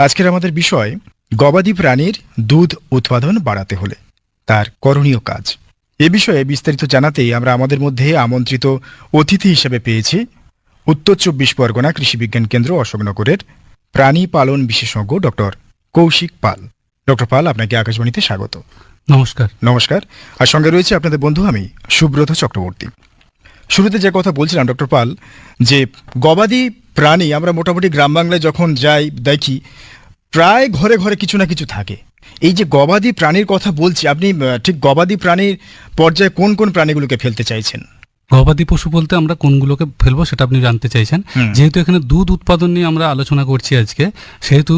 আজকের আমাদের বিষয় গবাদি প্রাণীর দুধ উৎপাদন বাড়াতে হলে তার করণীয় কাজ। এ বিষয়ে বিস্তারিত জানাতেই আমরা আমাদের মধ্যে আমন্ত্রিত অতিথি হিসেবে পেয়েছি উত্তর চব্বিশ পরগনা কৃষি বিজ্ঞান কেন্দ্র অশোকনগরের প্রাণী পালন বিশেষজ্ঞ ডক্টর কৌশিক পাল। ডক্টর পাল আপনাকে আকাশবাণীতে স্বাগত। নমস্কার। নমস্কার। আর সঙ্গে রয়েছে আপনাদের বন্ধু আমি সুব্রত চক্রবর্তী। শুরুতে যে কথা বলছিলাম, ডক্টর পাল, যে গবাদি প্রাণী, আমরা মোটামুটি গ্রাম বাংলায় যখন যাই, দেখি, প্রায় ঘরে ঘরে কিছু না কিছু থাকে। এই যে গবাদি প্রাণীর কথা বলছি, আপনি ঠিক গবাদি প্রাণীর পর্যায়ে কোন কোন প্রাণীগুলোকে ফেলতে চাইছেন? গবাদি পশু বলতে আমরা কোনগুলোকে ফেলব সেটা আপনি জানতে চাইছেন। যেহেতু এখানে দুধ উৎপাদন নিয়ে আমরা আলোচনা করছি আজকে সেহেতু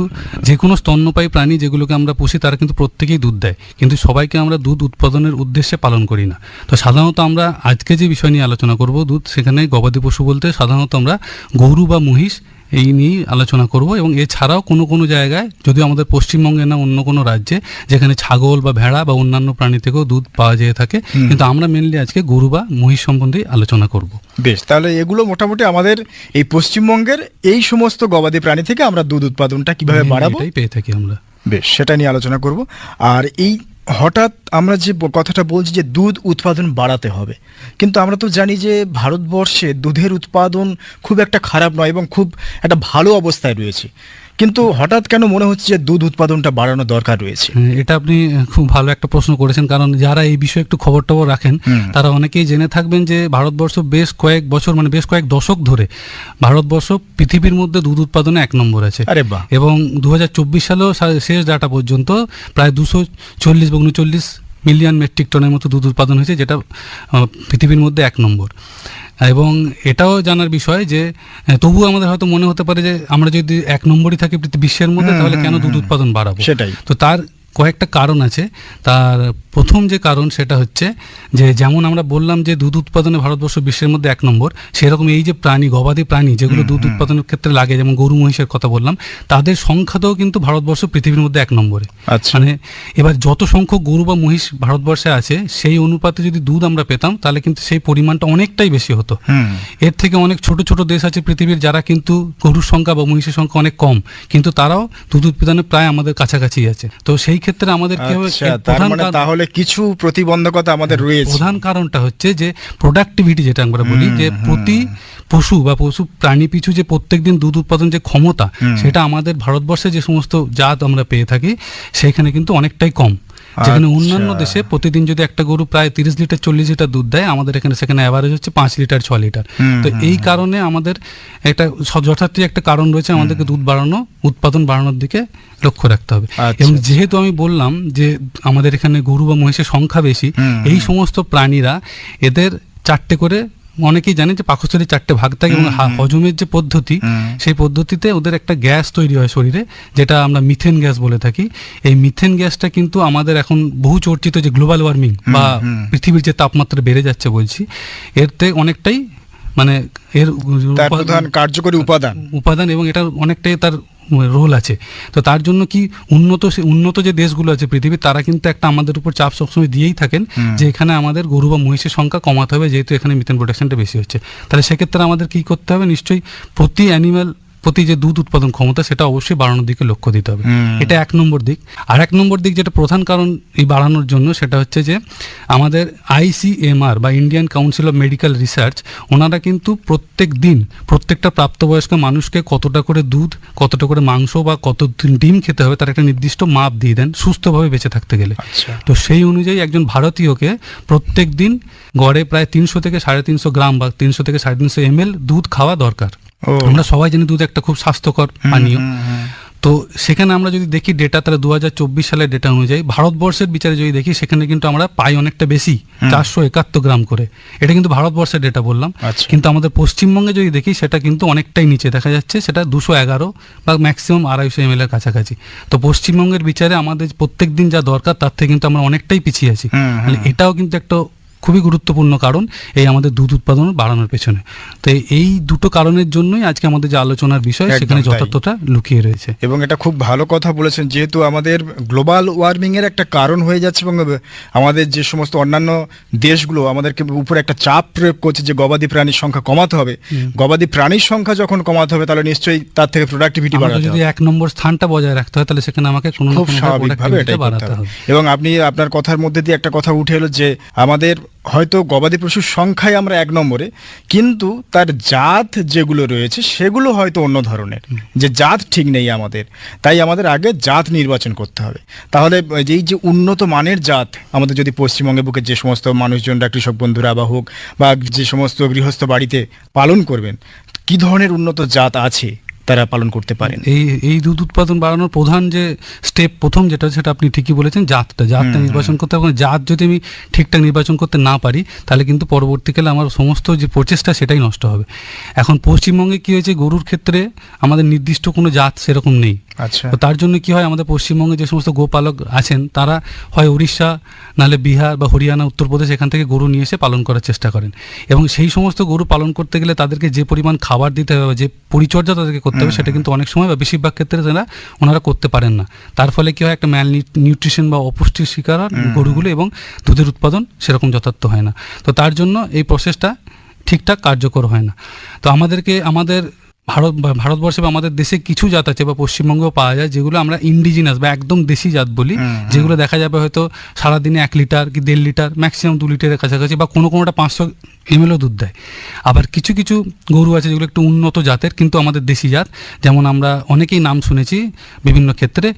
যে কোনো স্তন্যপায়ী প্রাণী যেগুলোকে আমরা পুষি তারা কিন্তু প্রত্যেকেই দুধ দেয়। কিন্তু সবাইকে আমরা দুধ উৎপাদনের উদ্দেশ্যে পালন করি না। তো সাধারণত আমরা আজকে যে বিষয় নিয়ে আলোচনা করব দুধ সেখানে গবাদি পশু বলতে সাধারণত আমরা গরু বা মহিষ এই নিয়েই আলোচনা করব এবং এছাড়াও কোনো কোনো জায়গায় যদিও আমাদের পশ্চিমবঙ্গে না অন্য কোনো রাজ্যে যেখানে ছাগল বা ভেড়া বা অন্যান্য প্রাণী থেকেও দুধ পাওয়া যেয়ে থাকে কিন্তু আমরা মেনলি আজকে গরু বা মহিষ সম্বন্ধে আলোচনা করব। বেশ তাহলে এগুলো মোটামুটি আমাদের এই পশ্চিমবঙ্গের এই সমস্ত গবাদি প্রাণী থেকে আমরা দুধ উৎপাদনটা কীভাবে বাড়াবো? পেয়ে থাকি আমরা। বেশ সেটা নিয়ে আলোচনা করব। আর এই হঠাৎ আমরা যে কথাটা বলছি যে দুধ উৎপাদন বাড়াতে হবে, কিন্তু আমরা তো জানি যে ভারতবর্ষে দুধের উৎপাদন খুব একটা খারাপ নয় এবং খুব একটা ভালো অবস্থায় রয়েছে। কিন্তু হঠাৎ কেন মনে হচ্ছে যে দুধ উৎপাদনটা বাড়ানো দরকার রয়েছে? এটা আপনি খুব ভালো একটা প্রশ্ন করেছেন কারণ যারা এই বিষয়ে একটু খবর টবর রাখেন তারা অনেকেই জেনে থাকবেন যে ভারতবর্ষ বেশ কয়েক বছর মানে বেশ কয়েক দশক ধরে ভারতবর্ষ পৃথিবীর মধ্যে দুধ উৎপাদনে এক নম্বর আছে। এবং দু হাজার চব্বিশ সালেও শেষ ডাটা পর্যন্ত প্রায় দুশো চল্লিশ বা উনচল্লিশ মিলিয়ন মেট্রিক টনের মতো দুধ উৎপাদন হয়েছে যেটা পৃথিবীর মধ্যে এক নম্বর। এবং এটাও জানার বিষয় যে তবু তবুও আমাদের হয়তো মনে হতে পারে যে আমরা যদি এক নম্বরই থাকি বিশ্বের মধ্যে তাহলে কেন দুধ উৎপাদন বাড়াবো? সেটাই। তো তার কয়েকটা কারণ আছে। তার প্রথম যে কারণ সেটা হচ্ছে যে যেমন আমরা বললাম যে দুধ উৎপাদনে ভারতবর্ষ বিশ্বের মধ্যে এক নম্বর সেরকম এই যে প্রাণী গবাদি প্রাণী যেগুলো দুধ উৎপাদনের ক্ষেত্রে লাগে যেমন গরু মহিষের কথা বললাম তাদের সংখ্যাতেও কিন্তু ভারতবর্ষ পৃথিবীর মধ্যে এক নম্বরে। আচ্ছা। মানে এবার যত সংখ্যক গরু বা মহিষ ভারতবর্ষে আছে সেই অনুপাতে যদি দুধ আমরা পেতাম তাহলে কিন্তু সেই পরিমাণটা অনেকটাই বেশি হতো। এর থেকে অনেক ছোট ছোট দেশ আছে পৃথিবীর যারা কিন্তু গরুর সংখ্যা বা মহিষের সংখ্যা অনেক কম কিন্তু তারাও দুধ উৎপাদনে প্রায় আমাদের কাছাকাছি আছে। তো সেই ক্ষেত্রে আমাদের কি হবে? আচ্ছা তাহলে কিছু প্রতিবন্ধকতা আমাদের রয়েছে। প্রধান কারণটা হচ্ছে যে প্রোডাক্টিভিটি যেটা আমরা বলি যে প্রতি পশু বা পশু প্রাণী পিছু যে প্রত্যেকদিন দুধ উৎপাদন যে ক্ষমতা সেটা আমাদের ভারতবর্ষে যে সমস্ত জাত আমরা পেয়ে থাকি সেখানে কিন্তু অনেকটাই কম। যেখানে আচ্ছা। অন্যান্য দেশে প্রতিদিন যদি একটা গরু প্রায় তিরিশ লিটার চল্লিশ লিটার দুধ দেয় আমাদের এখানে সেখানে অ্যাভারেজ হচ্ছে পাঁচ লিটার ছ লিটার। তো এই কারণে আমাদের একটা যথার্থ একটা কারণ রয়েছে আমাদেরকে দুধ বাড়ানো উৎপাদন বাড়ানোর দিকে লক্ষ্য রাখতে হবে। আচ্ছা, এবং। যেহেতু আমি বললাম যে আমাদের এখানে গরু বা মহিষের সংখ্যা বেশি এই সমস্ত প্রাণীরা এদের চারটে করে অনেকেই জানে যে পাকস্থলী চারটে ভাগ থাকে এবং হজমের যে পদ্ধতি সেই পদ্ধতিতে ওদের একটা গ্যাস তৈরি হয় শরীরে যেটা আমরা মিথেন গ্যাস বলে থাকি। এই মিথেন গ্যাসটা কিন্তু আমাদের এখন বহু চর্চিত যে গ্লোবাল ওয়ার্মিং বা পৃথিবীর যে তাপমাত্রা বেড়ে যাচ্ছে বলছি এর থেকে অনেকটাই মানে এর তার প্রধান কার্যকরী উপাদান। উপাদান এবং এটার অনেকটাই তার রোল আছে। তো তার জন্য কি উন্নত সে- উন্নত যে দেশগুলো আছে পৃথিবীর তারা কিন্তু একটা আমাদের উপর চাপ সবসময় দিয়েই থাকেন যে এখানে আমাদের গরু বা মহিষের সংখ্যা কমাতে হবে যেহেতু এখানে মিথেন প্রোডাকশনটা বেশি হচ্ছে। তাহলে সেক্ষেত্রে আমাদের কি করতে হবে? নিশ্চয়ই প্রতি অ্যানিম্যাল প্রতি যে দুধ উৎপাদন ক্ষমতা সেটা অবশ্যই বাড়ানোর দিকে লক্ষ্য দিতে হবে। এটা এক নম্বর দিক। আর এক নম্বর দিক যেটা প্রধান কারণ এই বাড়ানোর জন্য সেটা হচ্ছে যে আমাদের আইসিএমআর বা Indian council of medical research ওনারা কিন্তু প্রত্যেক দিন প্রত্যেকটা প্রাপ্তবয়স্ক মানুষকে কতটা করে দুধ কতটা করে মাংস বা কত ডিম খেতে হবে তার একটা নির্দিষ্ট মাপ দিয়ে দেন সুস্থভাবে বেঁচে থাকতে গেলে। আচ্ছা। তো সেই অনুযায়ী একজন ভারতীয়কে প্রত্যেক দিন গড়ে প্রায় তিনশো থেকে সাড়ে তিনশো গ্রাম বা তিনশো থেকে সাড়ে তিনশো এমএল দুধ খাওয়া দরকার। আমরা সবাই জানি দুধ একটা খুব স্বাস্থ্যকর পানীয়। তো সেখানে আমরা যদি দেখি ডেটা তাহলে দু হাজার চব্বিশ সালের ডেটা অনুযায়ী ভারতবর্ষের বিচারে যদি দেখি সেখানে কিন্তু আমরা পাই অনেকটা বেশি চারশো একাত্তর গ্রাম করে। এটা কিন্তু ভারতবর্ষের ডেটা বললাম। আচ্ছা। কিন্তু আমাদের পশ্চিমবঙ্গে যদি দেখি সেটা কিন্তু অনেকটাই নিচে দেখা যাচ্ছে সেটা দুশো এগারো বা ম্যাক্সিমাম আড়াইশো এম এর কাছাকাছি। তো পশ্চিমবঙ্গের বিচারে আমাদের প্রত্যেক দিন যা দরকার তার থেকে কিন্তু আমরা অনেকটাই পিছিয়ে আছি। এটাও কিন্তু একটা খুবই গুরুত্বপূর্ণ কারণ এই আমাদের দুধ উৎপাদন বাড়ানোর পেছনে। তো এই দুটো কারণের জন্যই আজকে আমাদের যে আলোচনার বিষয় সেখানে যথার্থটা লুকিয়ে রয়েছে। এবং এটা খুব ভালো কথা বলেছেন যেহেতু আমাদের গ্লোবাল ওয়ার্মিং এর একটা কারণ হয়ে যাচ্ছে এবং আমাদের যে সমস্ত অন্যান্য দেশগুলো আমাদেরকে উপরে একটা চাপ প্রয়োগ করছে যে গবাদি প্রাণীর সংখ্যা কমাতে হবে। গবাদি প্রাণীর সংখ্যা যখন কমাতে হবে তাহলে নিশ্চয়ই তার থেকে প্রোডাক্টিভিটি বাড়াতে যদি এক নম্বর স্থানটা বজায় রাখতে হয় তাহলে সেখানে আমাকে কোনো খুব স্বাভাবিকভাবে এটাই বাড়াতে হবে। এবং আপনি আপনার কথার মধ্যে দিয়ে একটা কথা উঠে এলো যে আমাদের হয়তো গবাদি পশুর সংখ্যায় আমরা এক নম্বরে, কিন্তু তার জাত যেগুলো রয়েছে সেগুলো হয়তো অন্য ধরনের। যে জাত ঠিক নেই আমাদের, তাই আমাদের আগে জাত নির্বাচন করতে হবে। তাহলে এই যে উন্নত মানের জাত, আমাদের যদি পশ্চিমবঙ্গে বুকে যে সমস্ত মানুষজনরা কৃষক বন্ধুরা বা হোক, বা যে সমস্ত গৃহস্থ বাড়িতে পালন করবেন, কি ধরনের উন্নত জাত আছে? তারা পালন করতে পারেন। এই এই দুধ উৎপাদন বাড়ানোর প্রধান যে স্টেপ প্রথম যেটা সেটা আপনি ঠিকই বলেছেন জাতটা। জাতটা নির্বাচন করতে হবে। জাত যদি আমি ঠিকঠাক নির্বাচন করতে না পারি তাহলে কিন্তু পরবর্তীকালে আমার সমস্ত যে প্রচেষ্টা সেটাই নষ্ট হবে। এখন পশ্চিমবঙ্গে কী হয়েছে? গরুর ক্ষেত্রে আমাদের নির্দিষ্ট কোনো জাত সেরকম নেই। আচ্ছা। তো তার জন্য কি হয় আমাদের পশ্চিমবঙ্গে যে সমস্ত গোপালক আছেন তারা হয় উড়িষ্যা নাহলে বিহার বা হরিয়ানা উত্তরপ্রদেশ এখান থেকে গরু নিয়ে এসে পালন করার চেষ্টা করেন। এবং সেই সমস্ত গরু পালন করতে গেলে তাদেরকে যে পরিমাণ খাবার দিতে হবে বা যে পরিচর্যা তাদেরকে করতে হবে সেটা কিন্তু অনেক সময় বা বেশিরভাগ ক্ষেত্রে তারা ওনারা করতে পারেন না। তার ফলে কি হয় একটা ম্যাল নিউট্রিশন বা অপুষ্টির শিকার গরুগুলো এবং দুধের উৎপাদন সেরকম যথার্থ হয় না। তো তার জন্য এই প্রসেসটা ঠিকঠাক কার্যকর হয় না। তো আমাদেরকে আমাদের ভারত ভারতবর্ষে বা আমাদের দেশে কিছু জাত আছে বা পশ্চিমবঙ্গেও পাওয়া যায় যেগুলো আমরা ইন্ডিজিনাস বা একদম দেশি জাত বলি। যেগুলো দেখা যাবে হয়তো সারাদিনে এক লিটার কি দেড় লিটার ম্যাক্সিমাম দু লিটারের কাছাকাছি বা কোনো কোনোটা পাঁচশো এমএলও দুধ দেয়। আবার কিছু কিছু গরু আছে যেগুলো একটু উন্নত জাতের কিন্তু আমাদের দেশি জাত। যেমন আমরা অনেকেই নাম শুনেছি বিভিন্ন ক্ষেত্রে।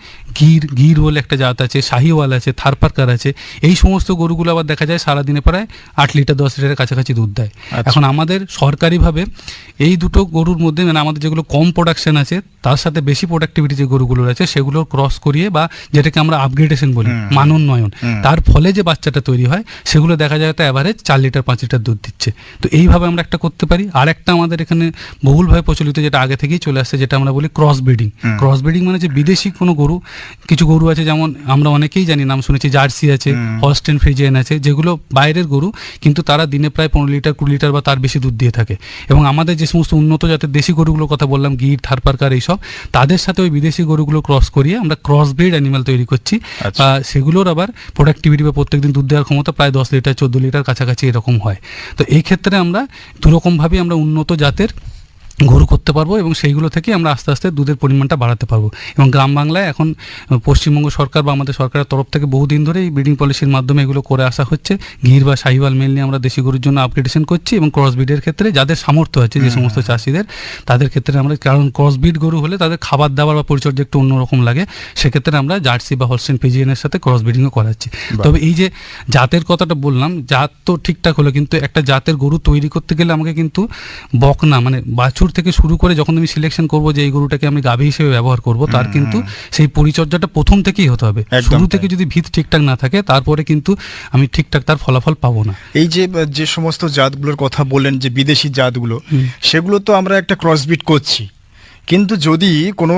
গির গির বলে একটা জাত আছে শাহিওয়াল আছে থারপারকার আছে। এই সমস্ত গরুগুলো আবার দেখা যায় সারাদিনে প্রায় আট লিটার দশ লিটারের কাছাকাছি দুধ দেয়। আচ্ছা। এখন আমাদের সরকারিভাবে এই দুটো গরুর মধ্যে মানে আমাদের যেগুলো কম প্রোডাকশন আছে তার সাথে বেশি প্রোডাক্টিভিটি যে গরুগুলো আছে সেগুলো ক্রস করিয়ে বা যেটাকে আমরা আপগ্রেডেশন বলি। মানোন্নয়ন। তার ফলে যে বাচ্চাটা তৈরি হয় সেগুলো দেখা যায় তো অ্যাভারেজ চার লিটার পাঁচ লিটার দুধ দিচ্ছে। তো এইভাবে আমরা একটা করতে পারি। আর একটা আমাদের এখানে বহুলভাবে প্রচলিত যেটা আগে থেকেই চলে আসছে যেটা আমরা বলি ক্রস ব্রিডিং ক্রস ব্রিডিং মানে যে বিদেশি কোনো গরু কিছু গরু আছে যেমন আমরা অনেকেই জানি নাম শুনেছি জার্সি আছে হুম। হলস্টেন ফ্রিজিয়ান আছে যেগুলো বাইরের গরু কিন্তু তারা দিনে প্রায় পনেরো লিটার কুড়ি লিটার বা তার বেশি দুধ দিয়ে থাকে। এবং আমাদের যে সমস্ত উন্নত জাতের দেশি গরুগুলোর কথা বললাম গির থারপারকার এইসব তাদের সাথে ওই বিদেশি গরুগুলো ক্রস করিয়ে আমরা ক্রস ব্রিড অ্যানিমাল তৈরি করছি আচ্ছা। সেগুলোর আবার প্রোডাক্টিভিটি বা প্রত্যেকদিন দুধ দেওয়ার ক্ষমতা প্রায় দশ লিটার চোদ্দ লিটার কাছাকাছি এরকম হয় তো এই ক্ষেত্রে আমরা দুরকমভাবেই আমরা উন্নত জাতের গরু করতে পারব এবং সেইগুলো থেকে আমরা আস্তে আস্তে দুধের পরিমাণটা বাড়াতে পারব। এবং গ্রাম বাংলায় এখন পশ্চিমবঙ্গ সরকার বা আমাদের সরকারের তরফ থেকে বহুদিন ধরে এই ব্রিডিং পলিসির মাধ্যমে এগুলো করে আসা হচ্ছে। ঘির বা শাহিওয়াল মেনলি আমরা দেশি গরুর জন্য আপগ্রেডেশন করছি এবং ক্রস ব্রিডের ক্ষেত্রে যাদের সামর্থ্য আছে যে সমস্ত চাষিদের তাদের ক্ষেত্রে আমরা কারণ ক্রস ব্রিড গরু হলে তাদের খাবার দাবার বা পরিচর্যা একটু অন্যরকম লাগে। সেক্ষেত্রে আমরা জার্সি বা হলস্টেন ফিজিয়ানের সাথে ক্রস ব্রিডিংও করাচ্ছি। তবে এই যে জাতের কথাটা বললাম জাত তো ঠিকঠাক হলো কিন্তু একটা জাতের গরু তৈরি করতে গেলে আমাকে কিন্তু বকনা মানে বাছুর থেকে শুরু করে যখন আমি সিলেকশন করব যে এই গরুটাকে আমি গাভী হিসেবে ব্যবহার করব তার কিন্তু সেই পরিচর্যাটা প্রথম থেকেই হতে হবে। শুরু থেকে যদি ভিত ঠিকঠাক না থাকে তারপরে কিন্তু আমি ঠিকঠাক তার ফলাফল পাবো না। এই যে যে সমস্ত জাতগুলোর কথা বললেন যে বিদেশি জাতগুলো সেগুলো তো আমরা একটা ক্রসবিট করছি। কিন্তু যদি কোনো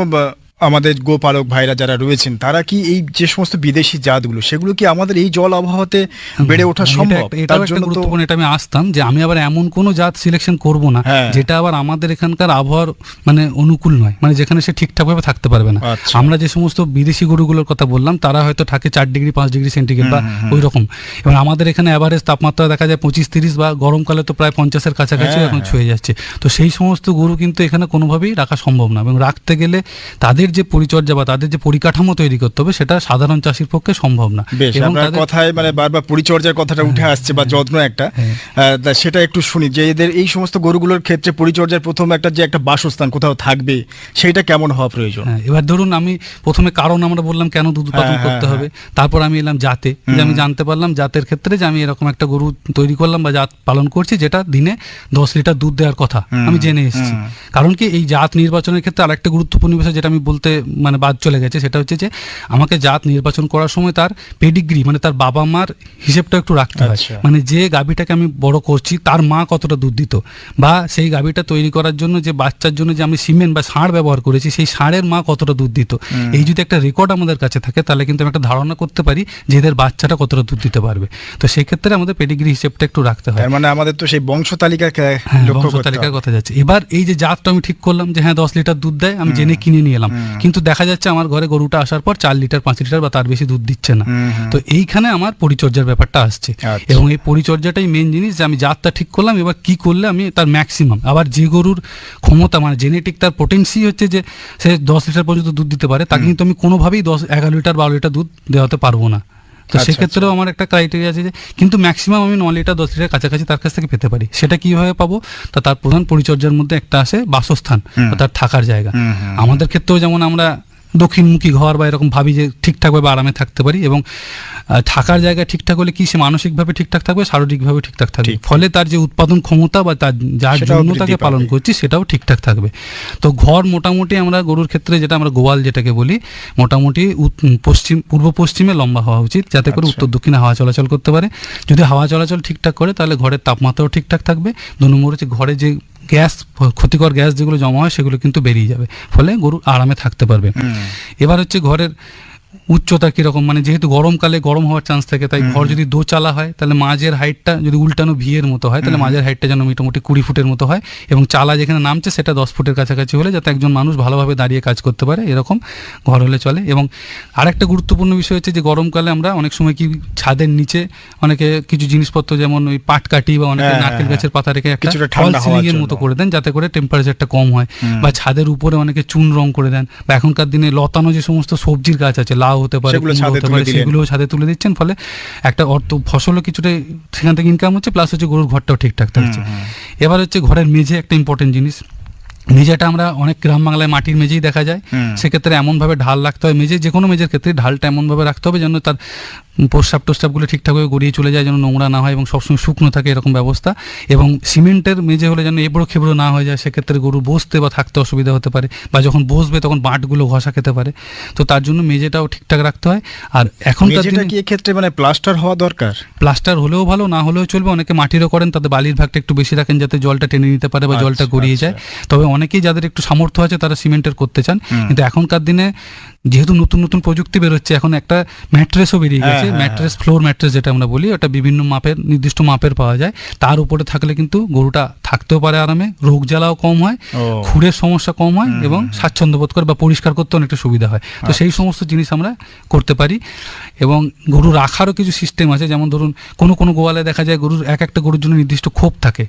আমাদের গোপালক ভাইরা যারা রয়েছেন তারা কি এই যে সমস্ত বিদেশি জাতগুলো সেগুলো কি আমাদের এই জল আবহাওয়াতে বেড়ে ওঠা সম্ভব এটাও একটা গুরুত্বপূর্ণ এটা আমি আসতাম যে আমি আবার এমন কোনো জাত সিলেকশন করব না হ্যাঁ। যেটা আবার আমাদের এখানকার আবহাওয়ার মানে অনুকূল নয় মানে যেখানে সে ঠিকঠাকভাবে থাকতে পারবে না আচ্ছা। আমরা যে সমস্ত বিদেশি গরুগুলোর কথা বললাম তারা হয়তো থাকে চার ডিগ্রি পাঁচ ডিগ্রি সেন্টিগ্রেড বা ওই রকম এবং আমাদের এখানে অ্যাভারেজ তাপমাত্রা দেখা যায় পঁচিশ তিরিশ বা গরমকালে তো প্রায় পঞ্চাশের কাছাকাছি হ্যাঁ, এখন হ্যাঁ। ছুঁয়ে যাচ্ছে তো সেই সমস্ত গরু কিন্তু এখানে কোনোভাবেই রাখা সম্ভব না এবং রাখতে গেলে তাদের যে পরিচর্যা বা তাদের যে পরিকাঠামো তৈরি করতে হবে সেটা সাধারণ চাষির পক্ষে সম্ভব না। এবং কথায় মানে বারবার পরিচর্যার কথাটা উঠে আসছে বা যত্ন একটা। হ্যাঁ। সেটা একটু শুনি যে এদের এই সমস্ত গরুগুলোর ক্ষেত্রে পরিচর্যার প্রথম একটা যে একটা বাসস্থান কোথাও থাকবে সেটা কেমন হওয়া প্রয়োজন? হ্যাঁ এবার ধরুন আমি প্রথমে কারণ আমরা বললাম কেন দুধ উৎপাদন হ্যাঁ, করতে হ্যাঁ, হবে তারপর আমি এলাম জাতে। যে আমি জানতে পারলাম জাতের ক্ষেত্রে যে আমি এরকম একটা গরু তৈরি করলাম বা জাত পালন করছি যেটা দিনে দশ লিটার দুধ দেওয়ার কথা। আমি জেনে এসেছি। কারণ কি এই জাত নির্বাচনের ক্ষেত্রে আরেকটা গুরুত্বপূর্ণ বিষয় যেটা আমি বলতে বলতে মানে বাদ চলে গেছে। সেটা হচ্ছে যে আমাকে জাত নির্বাচন করার সময় তার পেডিগ্রি মানে তার বাবা মার হিসেবটা একটু রাখতে হয়। আচ্ছা। মানে যে গাভীটাকে আমি বড় করছি তার মা কতটা দুধ দিত বা সেই গাভীটা তৈরি করার জন্য যে বাচ্চার জন্য যে আমি সিমেন্ট বা ষাঁড় ব্যবহার করেছি সেই ষাঁড়ের মা কতটা দুধ দিত এই যদি একটা রেকর্ড আমাদের কাছে থাকে তাহলে কিন্তু আমি একটা ধারণা করতে পারি যে এদের বাচ্চাটা কতটা দুধ দিতে পারবে। তো সেক্ষেত্রে আমাদের পেডিগ্রি হিসেবটা একটু রাখতে হয়। মানে আমাদের তো সেই বংশ তালিকা হ্যাঁ বংশ তালিকার কথা যাচ্ছে। এবার এই যে জাতটা আমি ঠিক করলাম যে হ্যাঁ দশ লিটার দুধ দেয় আমি জেনে কিনে নিয়ে এলাম। কিন্তু দেখা যাচ্ছে আমার ঘরে গরুটা আসার পর চার লিটার পাঁচ লিটার বা তার বেশি দুধ দিচ্ছে না। তো এইখানে আমার পরিচর্যার ব্যাপারটা আসছে। আচ্ছা। এবং এই পরিচর্যাটাই মেন জিনিস যে আমি জাতটা ঠিক করলাম এবার কি করলে আমি তার ম্যাক্সিমাম আবার যে গরুর ক্ষমতা মানে জেনেটিক তার পোটেন্সি হচ্ছে যে সে দশ লিটার পর্যন্ত দুধ দিতে পারে তাকে কিন্তু আমি কোনোভাবেই দশ এগারো লিটার বারো লিটার দুধ দেওয়াতে পারব না। তো আচ্ছা, সেক্ষেত্রেও আমার একটা ক্রাইটেরিয়া আছে যে কিন্তু ম্যাক্সিমাম আমি ন লিটার দশ লিটার কাছাকাছি তার কাছ থেকে পেতে পারি সেটা কীভাবে পাবো তা তার প্রধান পরিচর্যার মধ্যে একটা আসে বাসস্থান। তার থাকার জায়গা। আমাদের ক্ষেত্রেও যেমন আমরা দক্ষিণমুখী ঘর বা এরকম ভাবি যে ঠিকঠাকভাবে আরামে থাকতে পারি এবং থাকার জায়গা ঠিকঠাক হলে কি সে মানসিকভাবে ঠিকঠাক থাকবে শারীরিকভাবে ঠিকঠাক থাকবে? ফলে তার যে উৎপাদন ক্ষমতা বা তার যার জন্য তাকে পালন করছি সেটাও ঠিকঠাক থাকবে। তো ঘর মোটামুটি আমরা গরুর ক্ষেত্রে যেটা আমরা গোয়াল যেটাকে বলি মোটামুটি পশ্চিম পূর্ব পশ্চিমে লম্বা হওয়া উচিত যাতে করে আচ্ছা। উত্তর দক্ষিণে হাওয়া চলাচল করতে পারে। যদি হাওয়া চলাচল ঠিকঠাক করে তাহলে ঘরের তাপমাত্রাও ঠিকঠাক থাকবে। দু নম্বর হচ্ছে ঘরে যে গ্যাস ক্ষতিকর গ্যাস যেগুলো জমা হয় সেগুলো কিন্তু বেরিয়ে যাবে। ফলে গরু আরামে থাকতে পারবে। এবার হচ্ছে ঘরের উচ্চতা কীরকম? মানে যেহেতু গরমকালে গরম হওয়ার চান্স থাকে তাই ঘর যদি দোচালা হয় তাহলে মাঝের হাইটটা যদি উল্টানো ভিয়ের মতো হয় তাহলে মাঝের হাইটটা যেন মোটামুটি কুড়ি ফুটের মতো হয় এবং চালা যেখানে নামছে সেটা দশ ফুটের কাছাকাছি হলে যাতে একজন মানুষ ভালোভাবে দাঁড়িয়ে কাজ করতে পারে এরকম ঘর হলে চলে। এবং আরেকটা গুরুত্বপূর্ণ বিষয় হচ্ছে যে গরমকালে আমরা অনেক সময় কি ছাদের নিচে অনেকে কিছু জিনিসপত্র যেমন ওই পাট কাটি বা অনেকে হ্যাঁ, নারকেল হ্যাঁ, গাছের পাতা রেখে একটা কিছুটা ফল সিলিং এর মতো করে দেন যাতে করে টেম্পারেচারটা কম হয় বা ছাদের উপরে অনেকে চুন রং করে দেন। বা এখনকার দিনে লতানো যে সমস্ত সবজির গাছ আছে লাউ হতে পারে হতে তুলে পারে সেগুলো ছাদে তুলে দিচ্ছেন ফলে একটা অর্থ ফসলও কিছুটা সেখান থেকে ইনকাম হচ্ছে প্লাস হচ্ছে গরুর ঘরটাও ঠিকঠাক থাকছে। এবার হচ্ছে ঘরের মেঝে একটা ইম্পর্টেন্ট জিনিস। মেঝেটা আমরা অনেক গ্রাম বাংলায় মাটির মেঝেই দেখা যায়। সেক্ষেত্রে এমনভাবে ঢাল রাখতে হয় মেঝে যে কোনো মেঝের ক্ষেত্রে ঢালটা এমনভাবে রাখতে হবে যেন তার প্রস্রাব টোস্রাবগুলো ঠিকঠাকভাবে গড়িয়ে চলে যায় যেন নোংরা না হয় এবং সবসময় শুকনো থাকে এরকম ব্যবস্থা। এবং সিমেন্টের মেঝে হলে যেন এবড়ো খেবড়ো না হয়ে যায় সেক্ষেত্রে গরু বসতে বা থাকতে অসুবিধা হতে পারে বা যখন বসবে তখন বাঁটগুলো ঘষা খেতে পারে। তো তার জন্য মেঝেটাও ঠিকঠাক রাখতে হয়। আর দিনে কি এক্ষেত্রে মানে প্লাস্টার হওয়া দরকার? প্লাস্টার হলেও ভালো না হলেও চলবে। অনেকে মাটিরও করেন তাদের বালির ভাগটা একটু বেশি রাখেন যাতে জলটা টেনে নিতে পারে বা জলটা আচ্ছা, গড়িয়ে যায়। তবে অনেকেই যাদের একটু সামর্থ্য আছে তারা সিমেন্টের করতে চান। কিন্তু এখনকার দিনে যেহেতু নতুন নতুন প্রযুক্তি বেরোচ্ছে এখন একটা ম্যাট্রেসও বেরিয়ে হ্যাঁ, গেছে হ্যাঁ, ম্যাট্রেস ফ্লোর ম্যাট্রেস যেটা আমরা বলি ওটা বিভিন্ন মাপের নির্দিষ্ট মাপের পাওয়া যায়। তার উপরে থাকলে কিন্তু গরুটা থাকতেও পারে আরামে রোগ জ্বালাও কম হয় ও। খুরের সমস্যা কম হয় এবং স্বাচ্ছন্দ্য বোধ করে বা পরিষ্কার করতে অনেকটা সুবিধা হয়। তো সেই সমস্ত জিনিস আমরা করতে পারি এবং গরু রাখারও কিছু সিস্টেম আছে যেমন ধরুন কোনো কোনো গোয়ালে দেখা যায় গরুর এক একটা গরুর জন্য নির্দিষ্ট খোপ থাকে।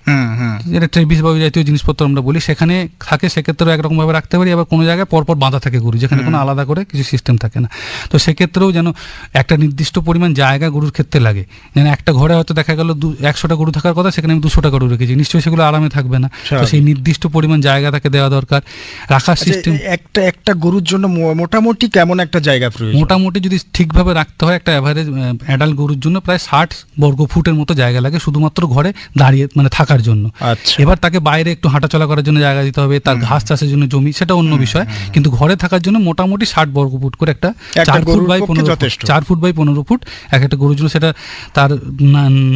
যেটা ট্রেবিস বা জাতীয় জিনিসপত্র আমরা বলি সেখানে থাকে সেক্ষেত্রেও একরকমভাবে রাখতে পারি আবার কোনো জায়গায় পরপর বাঁধা থাকে গরু যেখানে কোনো আলাদা করে কিছু সিস্টেম থাকে না। তো সেক্ষেত্রেও যেন একটা নির্দিষ্ট পরিমাণ জায়গা গরুর ক্ষেত্রে লাগে। যেন একটা ঘরে হয়তো দেখা গেল দু একশোটা গরু থাকার কথা সেখানে আমি দুশোটা গরু রেখেছি। নিশ্চয়ই সেগুলো আরামে থাকবে না। তো সেই নির্দিষ্ট পরিমাণ জায়গা তাকে দেওয়া দরকার। রাখার আচ্ছা, সিস্টেম একটা একটা গরুর জন্য মোটামুটি কেমন একটা জায়গা প্রয়োজন? মোটামুটি যদি ঠিকভাবে রাখতে হয় একটা অ্যাভারেজ অ্যাডাল্ট গরুর জন্য প্রায় ষাট বর্গ ফুটের মতো জায়গা লাগে শুধুমাত্র ঘরে দাঁড়িয়ে মানে থাকার জন্য। আচ্ছা। এবার তাকে বাইরে একটু হাঁটাচলা করার জন্য জায়গা দিতে হবে তার ঘাস চাষের জন্য জমি সেটা অন্য বিষয়। কিন্তু ঘরে থাকার জন্য মোটামুটি ষাট বর্গ ফুট করে একটা চার ফুট বাই পনেরো ফুট চার ফুট বাই পনেরো ফুট এক একটা গরুর জন্য সেটা তার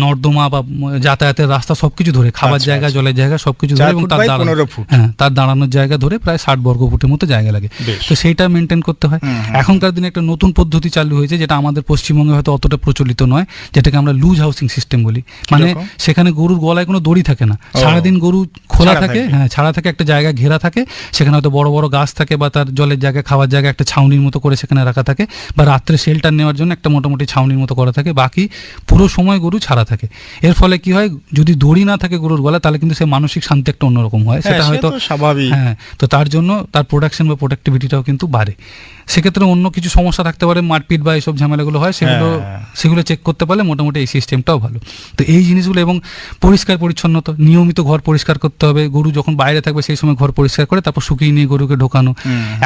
নর্দমা বা যাতায়াতের রাস্তা সবকিছু ধরে খাবার আচ্ছা, জায়গা আচ্ছা। জলের জায়গা সবকিছু ধরে এবং তার দাঁড়ানো হ্যাঁ তার দাঁড়ানোর জায়গা ধরে প্রায় ষাট বর্গ ফুটের মতো জায়গা লাগে। তো সেইটা মেনটেন করতে হয়। এখনকার দিনে একটা নতুন পদ্ধতি চালু হয়েছে যেটা আমাদের পশ্চিমবঙ্গে হয়তো অতটা প্রচলিত নয় যেটাকে আমরা লুজ হাউসিং সিস্টেম বলি। মানে সেখানে গরুর গলায় কোনো দড়ি থাকে না। সারাদিন গরু খোলা থাকে। হ্যাঁ ছাড়া থাকে একটা জায়গা ঘেরা থাকে সেখানে হয়তো বড় বড় গাছ থাকে বা তার জলের জায়গা খাওয়ার জায়গা একটা ছাউনির মতো করে সেখানে রাখা থাকে বা রাত্রে শেল্টার নেওয়ার জন্য একটা মোটামুটি ছাউনির মতো করা থাকে। বাকি পুরো সময় গরু ছাড়া থাকে। এর ফলে কি হয় যদি দড়ি না থাকে গরুর গলা তাহলে কিন্তু সে মানসিক শান্তি একটা অন্যরকম হয়। হ্যাঁ, সেটা হয়তো স্বাভাবিক। হ্যাঁ তো তার জন্য তার প্রোডাকশন বা প্রোডাক্টিভিটিটাও কিন্তু বাড়ে। সেক্ষেত্রে অন্য কিছু সমস্যা থাকতে পারে মারপিট বা এইসব ঝামেলাগুলো হয় সেগুলো হ্যাঁ। সেগুলো চেক করতে পারলে মোটামুটি এই সিস্টেমটাও ভালো। তো এই জিনিসগুলো এবং পরিষ্কার পরিচ্ছন্নতা নিয়মিত ঘর পরিষ্কার করতে হবে। গরু যখন বাইরে থাকবে সেই সময় ঘর পরিষ্কার করে তারপর শুকিয়ে নিয়ে গরুকে ঢোকানো।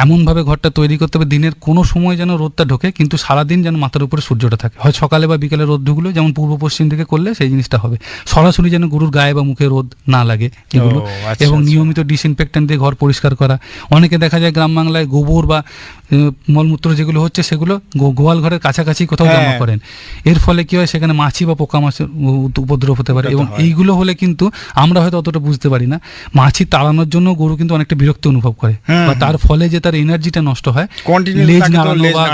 এমনভাবে ঘরটা তৈরি করতে হবে দিনের কোনো সময় যেন রোদটা ঢোকে কিন্তু সারাদিন যেন মাথার উপরে সূর্যটা থাকে। হয় সকালে বা বিকেলে রোদ ঢুকলো যেমন পূর্ব পশ্চিম দিকে করলে সেই জিনিসটা হবে। সরাসরি যেন গরুর গায়ে বা মুখে রোদ না লাগে এগুলো। আচ্ছা, এবং আচ্ছা। নিয়মিত ডিসইনফেক্টেন্ট দিয়ে ঘর পরিষ্কার করা। অনেকে দেখা যায় গ্রাম বাংলায় গোবর বা মলমূত্র যেগুলো হচ্ছে সেগুলো গোয়াল ঘরের কাছাকাছি কোথাও জমা হ্যাঁ। করেন। এর ফলে কি হয় সেখানে মাছি বা পোকা মাছের উপদ্রব হতে পারে। এবং এইগুলো হলে কিন্তু আমরা হয়তো অতটা বুঝতে পারি না। মাছি তাড়ানোর জন্য গরু কিন্তু অনেকটা বিরক্তি অনুভব করে। বা তার ফলে যে তার এনার্জিটা নষ্ট হয় লেজ নাড়ানো বা।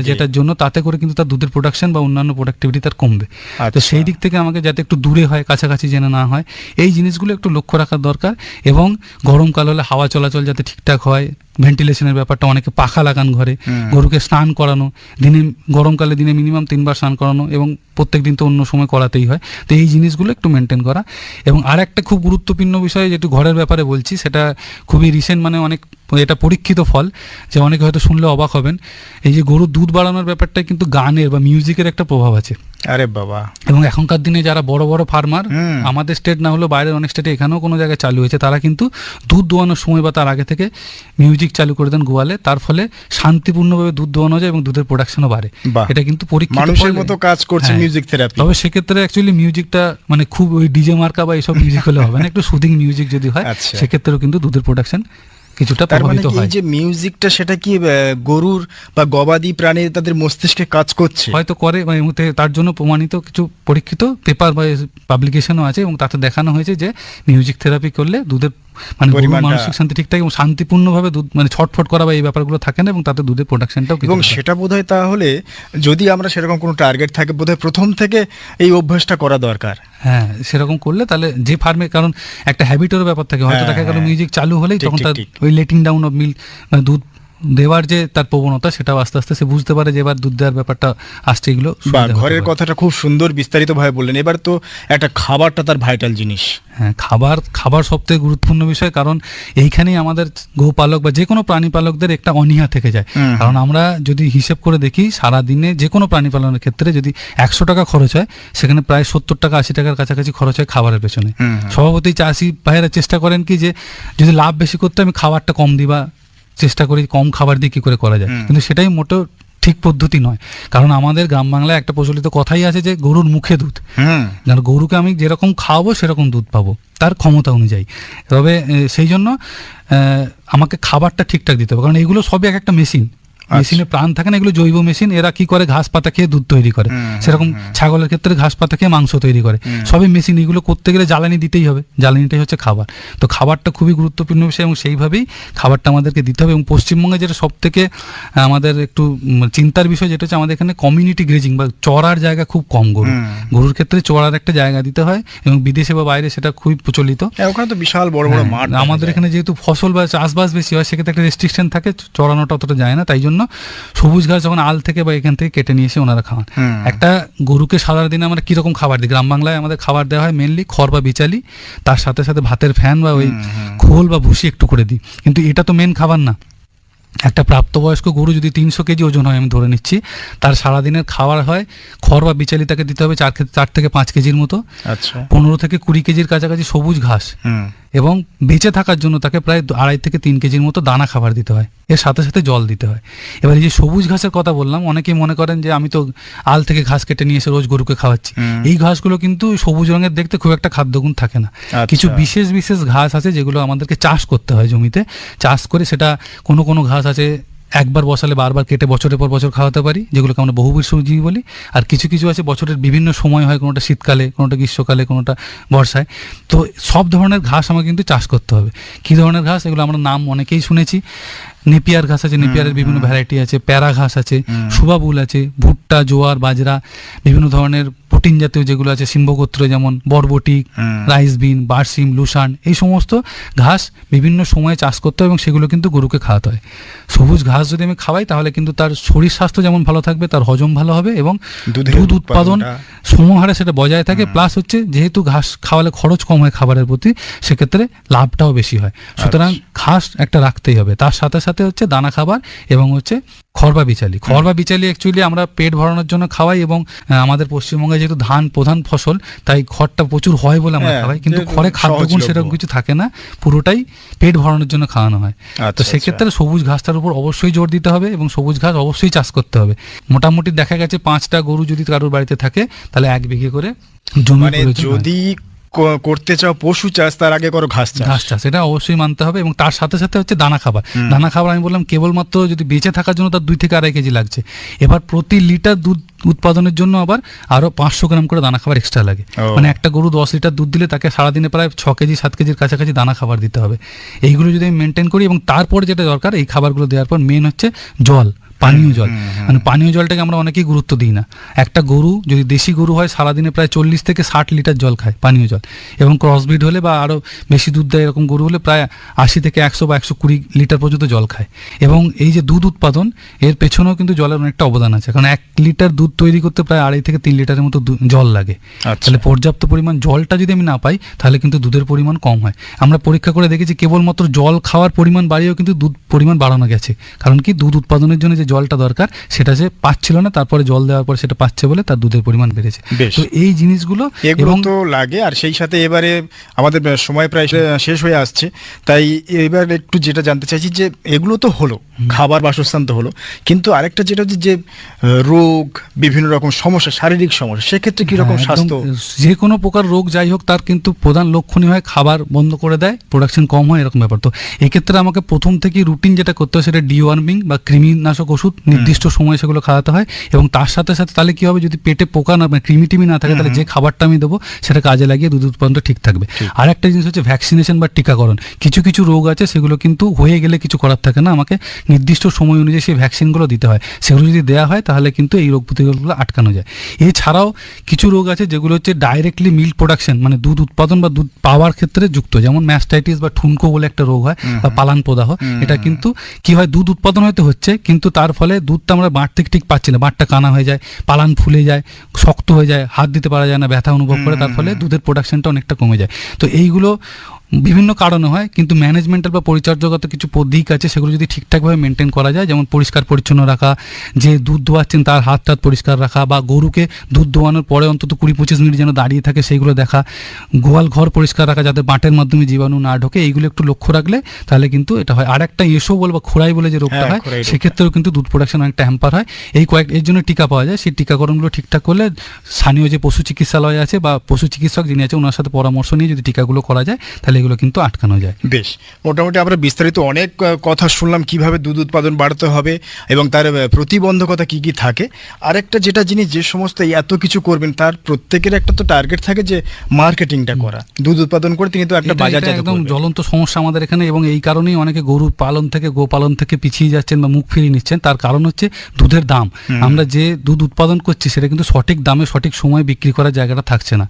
যেটার জন্য তাতে করে কিন্তু তার দুধের প্রোডাকশন বা অন্যান্য প্রোডাক্টিভিটি তার কমবে তো আচ্ছা। সেই দিক থেকে আমাকে যাতে একটু দূরে হয় কাছাকাছি যেন না হয় এই জিনিসগুলো একটু লক্ষ্য রাখার দরকার এবং গরমকাল হলে হাওয়া চলাচল যাতে ঠিকঠাক হয় ভেন্টিলেশনের ব্যাপারটা অনেকে পাখা লাগান ঘরে গরুকে স্নান করানো দিনে গরমকালে দিনে মিনিমাম তিনবার স্নান করানো এবং প্রত্যেক দিন তো অন্য সময় করাতেই হয়। তো এই জিনিসগুলো একটু মেনটেন করা। এবং আর একটা খুব গুরুত্বপূর্ণ বিষয় যেটু ঘরের ব্যাপারে বলছি সেটা খুবই রিসেন্ট মানে অনেক এটা পরীক্ষিত ফল যে অনেকে হয়তো শুনলে অবাক হবেন। এই যে গরুর দুধ বাড়ানোর ব্যাপারটায় কিন্তু গানের বা মিউজিকের একটা প্রভাব আছে। আরে বাবা। এবং এখনকার দিনে যারা বড় বড় ফার্মার আমাদের স্টেট না হলেও বাইরের অনেক স্টেটে এখানেও কোনো জায়গায় চালু হয়েছে। তারা কিন্তু দুধ দোয়ানোর সময় বা তার আগে থেকে মিউজিক চালু করে দেন গোয়ালে। তার ফলে শান্তিপূর্ণভাবে দুধ দোয়ানো যায় এবং দুধের প্রোডাকশনও বাড়ে। এটা কিন্তু পরীক্ষিত মানুষের মতো কাজ করছে হ্যাঁ। মিউজিক থেরাপি তবে সেক্ষেত্রে অ্যাকচুয়ালি মিউজিকটা মানে খুব ওই ডিজে মার্কা বা এইসব মিউজিক হলে হবে না। একটু সুদিং মিউজিক যদি হয় আচ্ছা। সেক্ষেত্রেও কিন্তু দুধের প্রোডাকশন কিছুটা মানে প্রভাবিত হয়। যে মিউজিকটা সেটা কি গরুর বা গবাদি প্রাণীর তাদের মস্তিষ্কে কাজ করছে? হয়তো করে মানে মুহূর্তে তার জন্য প্রমাণিত কিছু পরীক্ষিত পেপার বা পাবলিকেশনও আছে এবং তাতে দেখানো হয়েছে যে মিউজিক থেরাপি করলে দুধের মানে মানসিক শান্তি ঠিক থাকে এবং শান্তিপূর্ণভাবে দুধ মানে ছটফট করা বা এই ব্যাপারগুলো থাকে না এবং তাতে দুধের প্রোডাকশনটাও এবং সেটা বোধহয় তাহলে যদি আমরা সেরকম কোনো টার্গেট থাকে বোধহয় প্রথম থেকে এই অভ্যাসটা করা দরকার। হ্যাঁ সেরকম করলে তাহলে যে ফার্মে কারণ একটা হ্যাবিটেরও ব্যাপার থাকে। হয়তো হ্যাঁ, দেখা গেল হ্যাঁ। মিউজিক চালু হলেই তখন তার ওই লেটিং ডাউন অফ মিল মানে দুধ দেওয়ার যে তার প্রবণতা সেটাও আস্তে আস্তে সে বুঝতে পারে যে এবার দুধ দেওয়ার ব্যাপারটা আসছে এগুলো বা ঘরের কথাটা খুব সুন্দর বিস্তারিত ভাবে বললেন। এবার তো একটা খাবারটা তার ভাইটাল জিনিস। হ্যাঁ খাবার খাবার সবথেকে গুরুত্বপূর্ণ বিষয় কারণ এইখানেই আমাদের গোপালক বা যে কোনো প্রাণী পালকদের একটা অনীহা থেকে যায়। কারণ আমরা যদি হিসেব করে দেখি সারা দিনে যে কোনো প্রাণী পালনের ক্ষেত্রে যদি একশো টাকা খরচ হয় সেখানে প্রায় সত্তর টাকা আশি টাকার কাছাকাছি খরচ হয় খাবারের পেছনে। স্বভাবতই চাষি ভাইয়েরা চেষ্টা করেন কি যে যদি লাভ বেশি করতে আমি খাবারটা কম দিবা চেষ্টা করি কম খাবার দিয়ে কী করে করা যায়। কিন্তু সেটাই মোটো ঠিক পদ্ধতি নয়। কারণ আমাদের গ্রাম বাংলায় একটা প্রচলিত কথাই আছে যে গরুর মুখে দুধ। কারণ গরুকে আমি যেরকম খাওয়াবো সেরকম দুধ পাবো। তার ক্ষমতা অনুযায়ী। তবে সেই জন্য আমাকে খাবারটা ঠিকঠাক দিতে হবে। কারণ এগুলো সবই এক একটা মেশিন মেশিনে প্রাণ থাকে না এগুলো জৈব মেশিন এরা কি করে? ঘাস পাতা খেয়ে দুধ তৈরি করে। সেরকম ছাগলের ক্ষেত্রে ঘাস পাতা খেয়ে মাংস তৈরি করে। সবই মেশিন এগুলো করতে গেলে জ্বালানি দিতেই হবে। জ্বালানিটাই হচ্ছে খাবার। তো খাবারটা খুবই গুরুত্বপূর্ণ বিষয় এবং সেইভাবেই খাবারটা আমাদেরকে দিতে হবে এবং পশ্চিমবঙ্গে যেটা সব থেকে আমাদের একটু চিন্তার বিষয় যেটা হচ্ছে আমাদের এখানে কমিউনিটি গ্রেজিং বা চড়ার জায়গা খুব কম গরু। গরুর ক্ষেত্রে চড়ার একটা জায়গা দিতে হয় এবং বিদেশে বা বাইরে সেটা খুবই প্রচলিত। হ্যাঁ, ওখানে তো বিশাল বড় বড় হ্যাঁ, মাঠ আমাদের এখানে যেহেতু ফসল বা চাষবাস বেশি হয় সেক্ষেত্রে একটা রেস্ট্রিকশন থাকে চড়ানোটা অতটা যায় না তাই জন্য সবুজ ঘাস যখন আল থেকে বা এখান থেকে কেটে নিয়ে এসে ওনারা খাওয়ান। একটা গরুকে সারাদিন আমরা কীরকম খাবার দিই? গ্রাম বাংলায় আমাদের খাবার দেওয়া হয় মেনলি খড় বা বিচালি তার সাথে সাথে ভাতের ফ্যান বা ওই খোল বা ভুসি একটু করে দিই। কিন্তু এটা তো মেন খাবার না। একটা প্রাপ্তবয়স্ক গরু যদি তিনশো কেজি ওজন হয় আমি ধরে নিচ্ছি তার সারাদিনের খাবার হয় খড় বা বিচালি তাকে দিতে হবে চার চার থেকে পাঁচ কেজির মতো। আচ্ছা। পনেরো থেকে কুড়ি কেজির কাছাকাছি সবুজ ঘাস। এবং বেঁচে থাকার জন্য তাকে প্রায় আড়াই থেকে তিন কেজির মতো দানা খাবার দিতে হয়। এর সাথে সাথে জল দিতে হয়। এবার এই যে সবুজ ঘাসের কথা বললাম অনেকেই মনে করেন যে আমি তো আল থেকে ঘাস কেটে নিয়ে এসে রোজ গরুকে খাওয়াচ্ছি। এই ঘাসগুলো কিন্তু সবুজ রঙের দেখতে খুব একটা খাদ্যগুণ থাকে না। আচ্ছা। কিছু বিশেষ বিশেষ ঘাস আছে যেগুলো আমাদেরকে চাষ করতে হয় জমিতে। চাষ করে সেটা কোনো কোনো ঘাস আছে একবার বসালে বারবার কেটে বছরের পর বছর খাওয়াতে পারি যেগুলোকে আমরা বহুবীর সবজি বলি। আর কিছু কিছু আছে বছরের বিভিন্ন সময় হয় কোনোটা শীতকালে কোনোটা গ্রীষ্মকালে কোনোটা বর্ষায়। তো সব ধরনের ঘাস আমাকে কিন্তু চাষ করতে হবে। কী ধরনের ঘাস? এগুলো আমরা নাম অনেকেই শুনেছি। নেপিয়ার ঘাস আছে নেপিয়ারের বিভিন্ন ভ্যারাইটি আছে। প্যারা ঘাস আছে সুবাবুল আছে ভুট্টা জোয়ার বাজরা বিভিন্ন ধরনের প্রোটিন জাতীয় যেগুলো আছে সিম্বগোত্র যেমন বরবটি। রাইস বিন বার্সিম লুসান এই সমস্ত ঘাস বিভিন্ন সময়ে চাষ করতে হয় এবং সেগুলো কিন্তু গরুকে খাওয়াতে হয়। সবুজ ঘাস যদি আমি খাওয়াই তাহলে কিন্তু তার শরীর স্বাস্থ্য যেমন ভালো থাকবে তার হজম ভালো হবে এবং দুধ উৎপাদন সমহারে সেটা বজায় থাকে। প্লাস হচ্ছে যেহেতু ঘাস খাওয়ালে খরচ কম হয় খাবারের প্রতি সেক্ষেত্রে লাভটাও বেশি হয়। সুতরাং ঘাস একটা রাখতেই হবে। তার সাথে সাথে হচ্ছে দানা খাবার এবং হচ্ছে খড় বা বিচালি। খড় বা বিচালি অ্যাকচুয়ালি আমরা পেট ভরানোর জন্য খাওয়াই এবং আমাদের পশ্চিমবঙ্গে যেহেতু ধান প্রধান ফসল তাই খড়টা প্রচুর হয় বলে আমরা হ্যাঁ, খাওয়াই। কিন্তু খড়ে খাদ্যগুণ। সেরকম কিছু থাকে না পুরোটাই পেট ভরানোর জন্য খাওয়ানো হয়। তো আচ্ছা, সেক্ষেত্রে সবুজ ঘাসটার উপর অবশ্যই জোর দিতে হবে এবং সবুজ ঘাস অবশ্যই চাষ করতে হবে। মোটামুটি দেখা গেছে পাঁচটা গরু যদি কারোর বাড়িতে থাকে তাহলে এক বিঘে করে জমি মানে যদি করতে চাও পশু চাষ তার আগে করো ঘাস চাষ। ঘাস চাষ এটা অবশ্যই মানতে হবে এবং তার সাথে সাথে হচ্ছে দানা খাবার। দানা খাবার আমি বললাম কেবলমাত্র যদি বেঁচে থাকার জন্য তার দুই থেকে আড়াই কেজি লাগছে। এবার প্রতি লিটার দুধ উৎপাদনের জন্য আবার আরও পাঁচশো গ্রাম করে দানা খাবার এক্সট্রা লাগে। মানে একটা গরু দশ লিটার দুধ দিলে তাকে সারাদিনে প্রায় ছ কেজি সাত কেজির কাছাকাছি দানা খাবার দিতে হবে। এইগুলো যদি আমি মেনটেন করি এবং তারপরে যেটা দরকার এই খাবারগুলো দেওয়ার পর মেন হচ্ছে জল। পানীয় জল। মানে পানীয় জলটাকে আমরা অনেকেই গুরুত্ব দিই না। একটা গরু যদি দেশি গরু হয় সারাদিনে প্রায় চল্লিশ থেকে ষাট লিটার জল খায় পানীয় জল। এবং ক্রসব্রিড হলে বা আরও বেশি দুধ দেয় এরকম গরু হলে প্রায় আশি থেকে একশো বা একশো কুড়ি লিটার পর্যন্ত জল খায়। এবং এই যে দুধ উৎপাদন এর পেছনেও কিন্তু জলের অনেকটা অবদান আছে। কারণ এক লিটার দুধ তৈরি করতে প্রায় আড়াই থেকে তিন লিটারের মতো জল লাগে। আচ্ছা। তাহলে পর্যাপ্ত পরিমাণ জলটা যদি আমি না পাই তাহলে কিন্তু দুধের পরিমাণ কম হয়। আমরা পরীক্ষা করে দেখেছি কেবলমাত্র জল খাওয়ার পরিমাণ বাড়িয়েও কিন্তু দুধ পরিমাণ বাড়ানো গেছে। কারণ কি? দুধ উৎপাদনের জন্য যে জলটা দরকার সেটা সে পাচ্ছিল না তারপরে জল দেওয়ার পর সেটা পাচ্ছে বলে তার দুধের পরিমাণ বেড়েছে। তো এই জিনিসগুলো এবং তো লাগে আর সেই সাথে এবারে আমাদের সময় প্রায় শেষ হয়ে আসছে। তাই এবার একটু যেটা জানতে চাইছি যে এগুলো তো হলো খাবার বাসস্থান তো হলো। কিন্তু আরেকটা যেটা হচ্ছে যে রোগ বিভিন্ন রকম সমস্যা শারীরিক সমস্যা সেক্ষেত্রে কি রকম হ্যাঁ, স্বাস্থ্য? যে কোনো প্রকার রোগ যাই হোক তার কিন্তু প্রধান লক্ষণই হয় খাবার বন্ধ করে দেয় প্রোডাকশন কম হয় এরকম ব্যাপার। তো এক্ষেত্রে আমাকে প্রথম থেকে রুটিন যেটা করতে হয় সেটা ডিওয়ার্মিং বা কৃমিনাশক ওষুধ নির্দিষ্ট সময় সেগুলো খাওয়াতে হয় এবং তার সাথে সাথে তাহলে কি হবে যদি পেটে পোকা না মানে কৃমি টিমি না থাকে তাহলে যে খাবারটা আমি দেবো সেটা কাজে লাগিয়ে দুধ উৎপাদনটা ঠিক থাকবে। আর একটা জিনিস হচ্ছে ভ্যাকসিনেশন বা টিকাকরণ। কিছু কিছু রোগ আছে সেগুলো কিন্তু হয়ে গেলে কিছু করার থাকে না। আমাকে নির্দিষ্ট সময় অনুযায়ী সেই ভ্যাকসিনগুলো দিতে হয়। সেগুলো যদি দেওয়া হয় তাহলে কিন্তু এই রোগ প্রতিরোধগুলো আটকানো যায়। এছাড়াও কিছু রোগ আছে যেগুলো হচ্ছে ডাইরেক্টলি মিল্ক প্রোডাকশন মানে দুধ উৎপাদন বা দুধ পাওয়ার ক্ষেত্রে যুক্ত। যেমন ম্যাস্টাইটিস বা ঠুনকো বলে একটা রোগ হয় বা পালান প্রদাহ এটা কিন্তু কি হয় দুধ উৎপাদন হয়তো হচ্ছে কিন্তু তার ফলে দুধটা আমরা বাঁট থেকে ঠিক পাচ্ছি না। বাঁটটা কানা হয়ে যায় পালান ফুলে যায় শক্ত হয়ে যায় হাত দিতে পারা যায় না ব্যথা অনুভব করে। তার ফলে দুধের প্রোডাকশনটা অনেকটা কমে যায়। তো এইগুলো বিভিন্ন কারণে হয় কিন্তু ম্যানেজমেন্টাল বা পরিচর্যাগত কিছু দিক আছে সেগুলো যদি ঠিকঠাকভাবে মেনটেন করা যায় যেমন পরিষ্কার পরিচ্ছন্ন রাখা যে দুধ দোয়াচ্ছেন তার হাত টাত পরিষ্কার রাখা বা গরুকে দুধ দোয়ানোর পরে অন্তত কুড়ি পঁচিশ মিনিট যেন দাঁড়িয়ে থাকে সেইগুলো দেখা। গোয়াল ঘর পরিষ্কার রাখা যাতে বাঁটের মাধ্যমে জীবাণু না ঢোকে এইগুলো একটু লক্ষ্য রাখলে তাহলে কিন্তু এটা হয়। আর একটা এসো বল বা খোড়াই বলে যে রোগটা হ্যাঁ, হয় সেক্ষেত্রেও কিন্তু দুধ প্রোডাকশন অনেকটা হ্যাম্পার হয়। এই কয়েক এর জন্য টিকা পাওয়া যায়। সেই টিকাকরণগুলো ঠিকঠাক করলে স্থানীয় যে পশু চিকিৎসালয় আছে বা পশু চিকিৎসক যিনি আছে ওনার সাথে পরামর্শ নিয়ে যদি টিকাগুলো করা যায় তাহলে এগুলো কিন্তু আটকানো যায়। বেশ মোটামুটি আমরা বিস্তারিত অনেক কথা শুনলাম কীভাবে দুধ উৎপাদন বাড়াতে হবে এবং তার প্রতিবন্ধকতা কি কি থাকে। আরেকটা যেটা জিনিস যে সমস্ত এত কিছু করবেন তার প্রত্যেকের একটা তো টার্গেট থাকে যে মার্কেটিংটা করা। দুধ উৎপাদন করে তিনি তো একটা বাজার একদম জ্বলন্ত সমস্যা আমাদের এখানে এবং এই কারণেই অনেকে গরু পালন থেকে গোপালন থেকে পিছিয়ে যাচ্ছেন বা মুখ ফিরিয়ে নিচ্ছেন। তার কারণ হচ্ছে দুধের দাম। আমরা যে দুধ উৎপাদন করছি সেটা কিন্তু সঠিক দামে সঠিক সময়ে বিক্রি করার জায়গাটা থাকছে না।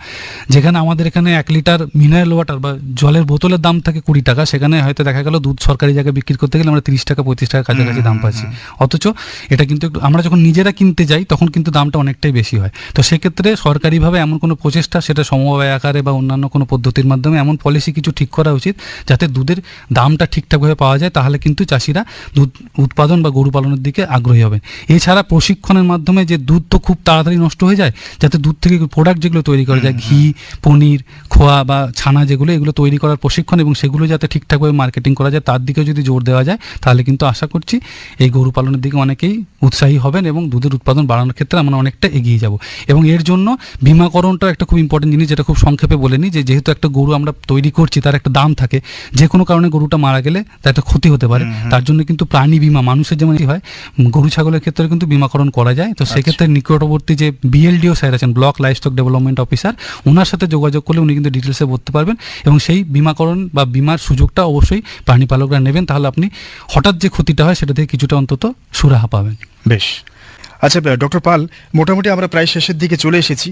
যেখানে আমাদের এখানে এক লিটার মিনারেল ওয়াটার বা জলের বোতলের দাম থাকে কুড়ি টাকা সেখানে হয়তো দেখা গেল দুধ সরকারি জায়গায় বিক্রি করতে গেলে আমরা তিরিশ টাকা পঁয়ত্রিশ টাকা কাছাকাছি দাম পাচ্ছি। অথচ এটা কিন্তু একটু আমরা যখন নিজেরা কিনতে যাই তখন কিন্তু দামটা অনেকটাই বেশি হয়। তো সেক্ষেত্রে সরকারিভাবে এমন কোনো প্রচেষ্টা সেটা সমবায় আকারে বা অন্যান্য কোনো পদ্ধতির মাধ্যমে এমন পলিসি কিছু ঠিক করা উচিত যাতে দুধের দামটা ঠিকঠাকভাবে পাওয়া যায় তাহলে কিন্তু চাষিরা দুধ উৎপাদন বা গরু পালনের দিকে আগ্রহী হবেন। এছাড়া প্রশিক্ষণের মাধ্যমে যে দুধ তো খুব তাড়াতাড়ি নষ্ট হয়ে যায় যাতে দুধ থেকে প্রোডাক্ট যেগুলো তৈরি করা যায় ঘি পনির খোয়া বা ছানা যেগুলো এগুলো তৈরি করার প্রশিক্ষণ এবং সেগুলো যাতে ঠিকঠাকভাবে মার্কেটিং করা যায় তার দিকেও যদি জোর দেওয়া যায় তাহলে কিন্তু আশা করছি এই গরু পালনের দিকে অনেকেই উৎসাহী হবেন এবং দুধের উৎপাদন বাড়ানোর ক্ষেত্রে আমরা অনেকটা এগিয়ে যাব। এবং এর জন্য বিমাকরণটাও একটা খুব ইম্পর্টেন্ট জিনিস যেটা খুব সংক্ষেপে বলে নিই যে যেহেতু একটা গরু আমরা তৈরি করছি তার একটা দাম থাকে যে কোনো কারণে গরুটা মারা গেলে তার একটা ক্ষতি হতে পারে। তার জন্য কিন্তু প্রাণী বিমা মানুষের যেমন হয় গরু ছাগলের ক্ষেত্রে কিন্তু বিমাকরণ করা যায়। তো সেক্ষেত্রে নিকটবর্তী যে বিএলডিও স্যার আছেন ব্লক লাইফস্টক ডেভেলপমেন্ট অফিসার ওনার সাথে যোগাযোগ করলে উনি কিন্তু ডিটেলসে বলতে পারবেন এবং সেই বিমাকরণ বা বিমার সুযোগটা অবশ্যই প্রাণীপালকরা নেবেন, তাহলে আপনি হঠাৎ যে ক্ষতিটা হয় সেটা থেকে কিছুটা অন্তত সুরাহা পাবেন। বেশ। আচ্ছা ডক্টর পাল মোটামুটি আমরা প্রায় শেষের দিকে চলে এসেছি।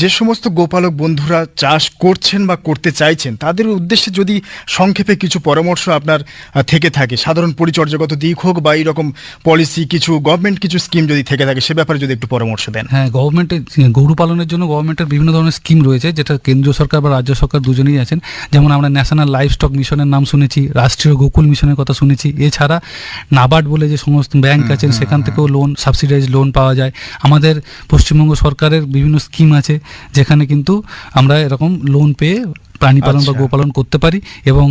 যে সমস্ত গোপালক বন্ধুরা চাষ করছেন বা করতে চাইছেন তাদের উদ্দেশ্যে যদি সংক্ষেপে কিছু পরামর্শ আপনার থেকে থাকে সাধারণ পরিচর্যাগত দিক হোক বা এইরকম পলিসি কিছু গভর্নমেন্ট কিছু স্কিম যদি থেকে থাকে সে ব্যাপারে যদি একটু পরামর্শ দেন। হ্যাঁ গভর্নমেন্টের গরু পালনের জন্য গভর্নমেন্টের বিভিন্ন ধরনের স্কিম রয়েছে যেটা কেন্দ্রীয় সরকার বা রাজ্য সরকার দুজনেই আছেন। যেমন আমরা ন্যাশনাল লাইফ স্টক মিশনের নাম শুনেছি রাষ্ট্রীয় গোকুল মিশনের কথা শুনেছি। এছাড়া নাবার্ড বলে যে সমস্ত ব্যাংক আছেন সেখান থেকেও লোন সাবসিডাইজ লোন পাওয়া যায়। আমাদের পশ্চিমবঙ্গ সরকারের বিভিন্ন স্কিম আছে যেখানে কিন্তু আমরা এরকম লোন পেয়ে প্রাণী পালন বা আচ্ছা। গোপালন করতে পারি এবং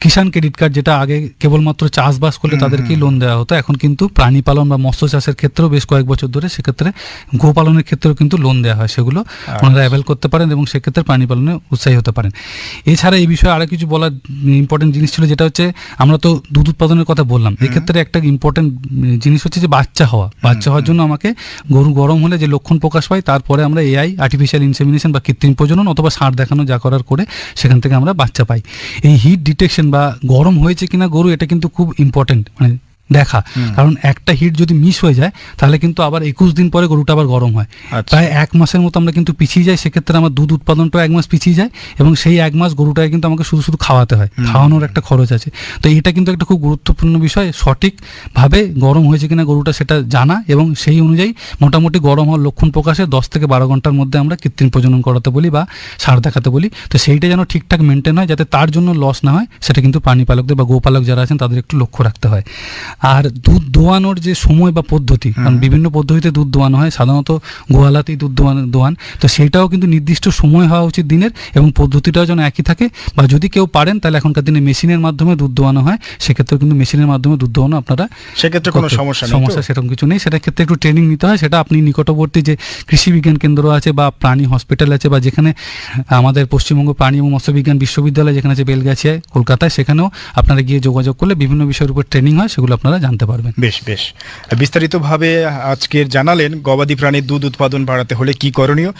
কিষাণ ক্রেডিট কার্ড যেটা আগে কেবলমাত্র চাষবাস করলে তাদেরকেই লোন দেওয়া হতো এখন কিন্তু প্রাণী পালন বা মৎস্য চাষের ক্ষেত্রেও বেশ কয়েক বছর ধরে সেক্ষেত্রে গোপালনের ক্ষেত্রেও কিন্তু লোন দেওয়া হয় সেগুলো ওনারা অ্যাভেল করতে পারেন এবং সেক্ষেত্রে প্রাণী পালনে উৎসাহী হতে পারেন। এছাড়া এই বিষয়ে আরও কিছু বলার ইম্পর্টেন্ট জিনিস ছিল যেটা হচ্ছে আমরা তো দুধ উৎপাদনের কথা বললাম এক্ষেত্রে একটা ইম্পর্টেন্ট জিনিস হচ্ছে যে বাচ্চা হওয়া বাচ্চা হওয়ার জন্য আমাকে গরু গরম হলে যে লক্ষণ প্রকাশ পায় তারপরে আমরা এআই আর্টিফিশিয়াল ইনসেমিনেশন বা কৃত্রিম প্রজনন অথবা সার দেখানো যা করার করে সেখান থেকে আমরা বাচ্চা পাই। এই হিট ডিটেকশন বা গরম হয়েছে কিনা গরু, এটা কিন্তু খুব ইম্পর্টেন্ট মানে দেখা। কারণ একটা হিট যদি মিস হয়ে যায় তাহলে কিন্তু আবার একুশ দিন পরে গরুটা আবার গরম হয়। আচ্ছা। প্রায় এক মাসের মতো আমরা কিন্তু পিছিয়ে যাই সেক্ষেত্রে আমার দুধ উৎপাদনটাও এক মাস পিছিয়ে যায় এবং সেই এক মাস গরুটাকে কিন্তু আমাকে শুধু শুধু খাওয়াতে হয়। খাওয়ানোর একটা খরচ আছে। তো এটা কিন্তু একটা খুব গুরুত্বপূর্ণ বিষয় সঠিকভাবে গরম হয়েছে কিনা গরুটা সেটা জানা এবং সেই অনুযায়ী মোটামুটি গরম হওয়ার লক্ষণ প্রকাশে দশ থেকে বারো ঘণ্টার মধ্যে আমরা কৃত্রিম প্রজনন করাতে বলি বা সার দেখাতে বলি। তো সেইটা যেন ঠিকঠাক মেনটেন হয় যাতে তার জন্য লস না হয় সেটা কিন্তু প্রাণী পালকদের বা গোপালক যারা আছেন তাদের একটু লক্ষ্য রাখতে হয়। আর দুধ দোয়ানোর যে সময় বা পদ্ধতি কারণ বিভিন্ন পদ্ধতিতে দুধ দোয়ানো হয় সাধারণত গোয়ালাতেই দুধ দোয়ান দোয়ান। তো সেইটাও কিন্তু নির্দিষ্ট সময় হওয়া উচিত দিনের এবং পদ্ধতিটাও যেন একই থাকে। বা যদি কেউ পারেন তাহলে এখনকার দিনে মেশিনের মাধ্যমে দুধ দোয়ানো হয়। সেক্ষেত্রেও কিন্তু মেশিনের মাধ্যমে দুধ দোয়ানো আপনারা সেক্ষেত্রে কোনো সমস্যা সমস্যা সেরকম কিছু নেই। সেটার ক্ষেত্রে একটু ট্রেনিং নিতে হয়। সেটা আপনি নিকটবর্তী যে কৃষি বিজ্ঞান কেন্দ্র আছে বা প্রাণী হসপিটাল আছে বা যেখানে আমাদের পশ্চিমবঙ্গ প্রাণী এবং মৎস্যবিজ্ঞান বিশ্ববিদ্যালয় যেখানে আছে বেলগাছিয়ায় কলকাতায় সেখানেও আপনারা গিয়ে যোগাযোগ করলে বিভিন্ন বিষয়ের উপর ট্রেনিং হয়। সেগুলো আপনারা জানতে পারবেন। বেশ বেশ। বিস্তারিতভাবে আজকের জানালেন গবাদি প্রাণীর দুধ উৎপাদন বাড়াতে হলে কি করণীয়?